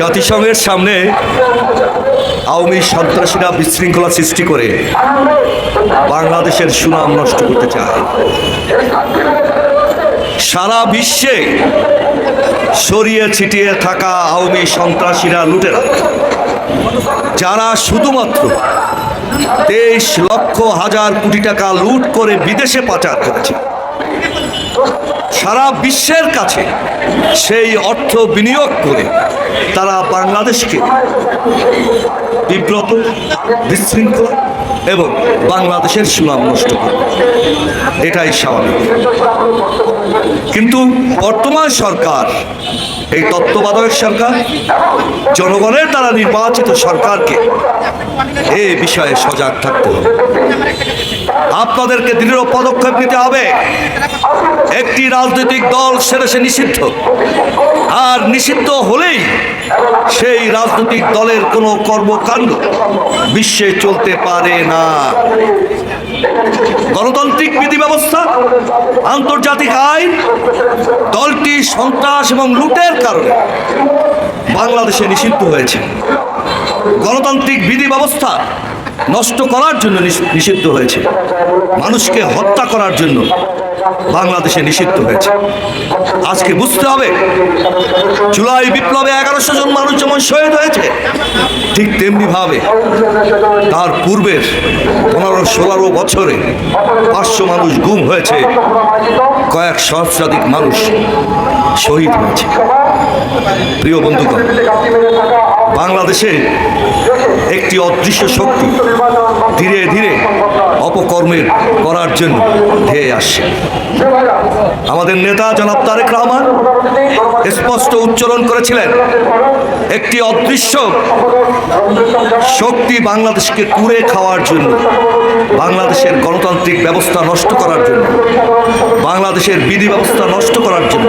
জাতিসংঘের সামনে আওয়ামী সন্ত্রাসীরা বিশৃঙ্খলা সৃষ্টি করে বাংলাদেশের সুনাম নষ্ট করতে চায়। সারা বিশ্বে সরিয়ে ছিটিয়ে থাকা আওয়ামী সন্ত্রাসীরা লুটেরা, যারা শুধুমাত্র তেইশ লক্ষ হাজার কোটি টাকা লুট করে বিদেশে পাচার করেছে। সারা বিশ্বের কাছে সেই অর্থ বিনিয়োগ করে তারা বাংলাদেশকে বিব্রত, বিশৃঙ্খলা এবং বাংলাদেশের সুনাম নষ্ট করে। এটাই স্বাভাবিক। কিন্তু বর্তমান সরকার, এই তত্ত্বাবধায়ক সরকার, জনগণের দ্বারা নির্বাচিত সরকারকে এ বিষয়ে সজাগ থাকতে হবে। আপনাদেরকে দৃঢ় পদক্ষেপ নিতে হবে। একটি রাজনৈতিক দল সেদেশে নিষিদ্ধ। আর নিষিদ্ধ হলেই সেই রাজনৈতিক দলের কোনো কর্মকাণ্ড বিশ্বে চলতে পারে না। গণতান্ত্রিক বিধি ব্যবস্থা আন্তর্জাতিক আইন, দলটি সন্ত্রাস এবং লুটের কারণে বাংলাদেশে নিষিদ্ধ হয়েছে। গণতান্ত্রিক বিধি ব্যবস্থা নষ্ট করার জন্য নিষ- নিষিদ্ধ হয়েছে। মানুষকে হত্যা করার জন্য। বাংলাদেশে নিষিদ্ধ হয়েছে। আজকে বুঝতে হবে, জুলাই বিপ্লবে এগারোশো জন মানুষ যেমন শহীদ হয়েছে, ঠিক তেমনি ভাবে তার পূর্বের পনেরো ষোলো বছরে পাঁচশো মানুষ গুম হয়েছে, কয়েক সহস্রাধিক মানুষ শহীদ হয়েছে। প্রিয় বন্ধুগণ, বাংলাদেশে একটি অদৃশ্য শক্তি ধীরে ধীরে অপকর্মের করার জন্য ধেয়ে আসছে। আমাদের নেতা জনাব তারেক রহমান স্পষ্ট উচ্চারণ করেছিলেন, একটি অদৃশ্য শক্তি বাংলাদেশকে কুড়ে খাওয়ার জন্য, বাংলাদেশের গণতান্ত্রিক ব্যবস্থা নষ্ট করার জন্য, বাংলাদেশের বিধি ব্যবস্থা নষ্ট করার জন্য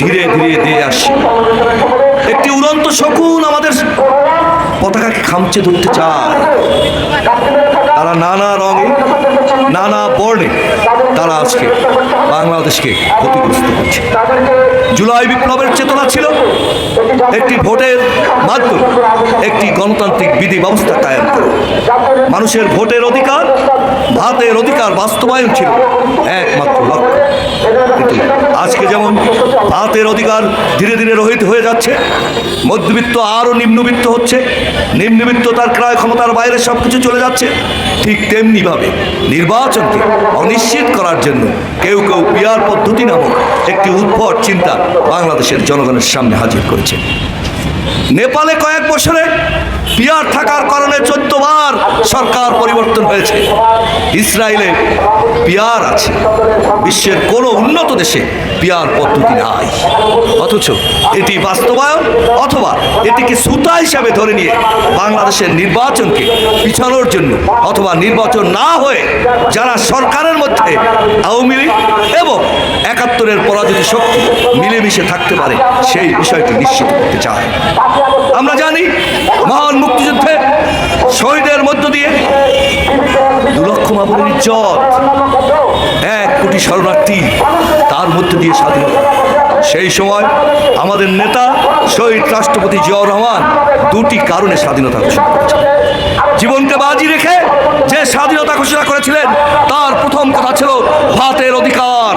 ধীরে ধীরে দিয়ে আসছে। একটি উড়ন্ত শকুন আমাদের পতাকাকে খামচে ধরতে চায়। তারা নানা রঙে, নানা বর্ণে তারা আজকে বাংলাদেশকে ক্ষতিগ্রস্ত করছে। জুলাই বিপ্লবের চেতনা ছিল। একটি ভোটের মাধ্যমে একটি গণতান্ত্রিক বিধি ব্যবস্থা কায়েম করে। মানুষের ভোটের অধিকার, ভাতের অধিকার বাস্তবায়ন ছিল। একমাত্র লক্ষ্য। আজকে যেমন ভাতের অধিকার ধীরে ধীরে রহিত হয়ে যাচ্ছে, মধ্যবিত্ত আরও নিম্নবিত্ত হচ্ছে, নিম্নবিত্ত তার ক্রয় ক্ষমতার বাইরে সব কিছু চলে যাচ্ছে, ঠিক তেমনিভাবে নির্বাচনকে অনিশ্চিত করার জন্য কেউ কেউ পিয়ার পদ্ধতি নামক একটি উদ্ভট চিন্তা বাংলাদেশের জনগণের সামনে হাজির করেছে। নেপালে কয়েক বছরে পিয়ার থাকার কারণে চোদ্দ বার সরকার পরিবর্তন হয়েছে। ইসরায়েলে পিয়ার আছে। বিশ্বের কোনো উন্নত দেশে পিয়ার পদ্ধতি নাই। অথচ এটি বাস্তবায়ন অথবা এটিকে সুতা হিসাবে ধরে নিয়ে বাংলাদেশের নির্বাচনকে পিছানোর জন্য অথবা নির্বাচন না হয়ে যারা সরকারের মধ্যে আওয়ামী লীগ এবং একাত্তরের পরাজিত শক্তি মিলেমিশে থাকতে পারে, সেই বিষয়টি নিশ্চিত করতে চায়। আমরা জানি মহান মুক্তিযুদ্ধে শহীদের মধ্য দিয়ে দু লক্ষ মামুনের ইজ্জত, এক কোটি শরণার্থী তার মধ্য দিয়ে স্বাধীনতা সেই সময় আমাদের নেতা, শহীদ রাষ্ট্রপতি জিয়াউর রহমান দুটি কারণে স্বাধীনতা ঘোষণা করেছেন। জীবনকে বাজি রেখে যে স্বাধীনতা ঘোষণা করেছিলেন, তার প্রথম কথা ছিল ভাতের অধিকার।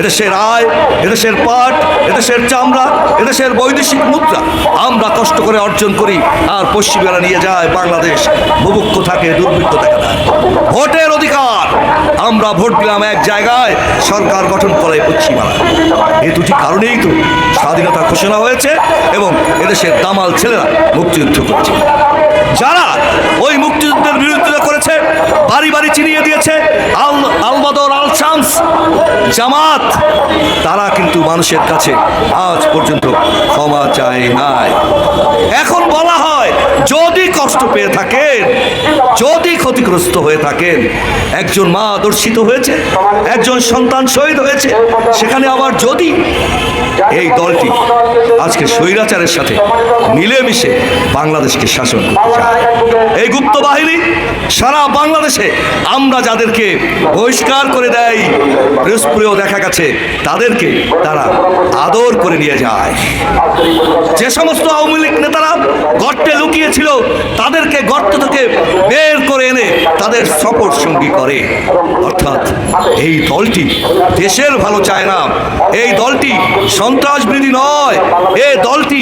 এদেশের আয়, এদেশের পাট, এদেশের চামড়া, এদেশের বৈদেশিক মুদ্রা, আমরা কষ্ট করে অর্জন করি, আর পশ্চিমেরা নিয়ে যায় বাংলাদেশ। বুভুক্ষ থাকে দুর্ভিক্ষ দেয় ভোটের অধিকার। আমরা ভোট দিলাম এক জায়গায়, সরকার গঠন করে পশ্চিমারা এই দুটি কারণেই তো স্বাধীনতা ঘোষণা হয়েছে এবং এদেশের দামাল ছেলেরা মুক্তিযুদ্ধ করছে। যারা ওই মুক্তিযুদ্ধের বিরোধিতা করেছে, বাড়ি বাড়ি চিনিয়ে দিয়েছে, আল আলবদর আল শামস জামাত, তারা কিন্তু মানুষের কাছে আজ পর্যন্ত ক্ষমা চায় নাই। এখন বলা হয়, যদি কষ্ট পেয়ে থাকেন যদি ক্ষতিগ্রস্ত হয়ে থাকেন, একজন মা দর্শিত হয়েছে, একজন সন্তান শহীদ হয়েছে, সেখানে আবার যদি এই দলটি আজকে স্বৈরাচারের সাথে মিলেমিশে বাংলাদেশকে শাসন করতে চায়। এই গুপ্ত বাহিনী সারা বাংলাদেশে আমরা যাদেরকে বহিষ্কার করে দেয় বৃহস্পতিও দেখা গেছে, তাদেরকে তারা আদর করে নিয়ে যায়। যে সমস্ত আওয়ামী লীগ নেতারা গর্তে লুকিয়েছিল, তাদেরকে গর্ত থেকে বের করে এনে তাদের সপর সঙ্গী করে। অর্থাৎ এই দলটি দেশের ভালো চায় না। এই দলটি সন্ত্রাসবিরোধী নয়। এই দলটি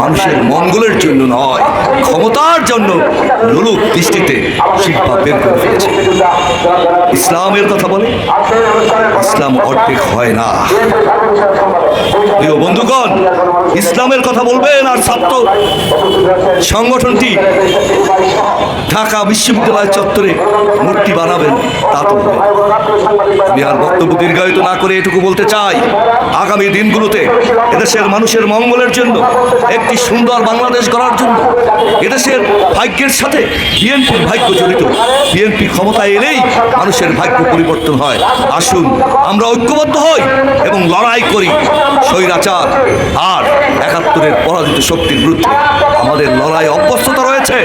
মানুষের মঙ্গলের জন্য নয়, ক্ষমতার জন্য লোলুপ দৃষ্টিতে শিল্পা বের করে ফেলেছে ইসলামের কথা বলে, ইসলাম অর্ধেক হয় না প্রিয় বন্ধুগণ, ইসলামের কথা বলবেন আর ছাত্র সংগঠনটি ঢাকা বিশ্ববিদ্যালয় চত্বরে মূর্তি বানাবেন, তা তো। আমি আর বক্তব্য দীর্ঘায়িত না করে এটুকু বলতে চাই, আগামী দিনগুলোতে এদেশের মানুষের মঙ্গলের জন্য একটি সুন্দর বাংলাদেশ গড়ার জন্য এদেশের ভাগ্যের সাথে বিএনপির ভাগ্য জড়িত। বিএনপি ক্ষমতায় এলেই মানুষের ভাগ্য পরিবর্তন হয়। আসুন, আমরা ঐক্যবদ্ধ হই এবং লড়াই করি। স্বৈরাচার আর একাত্তরের পরাজিত শক্তির বিরুদ্ধে আমাদের লড়াই অভ্যস্ততা রয়েছে।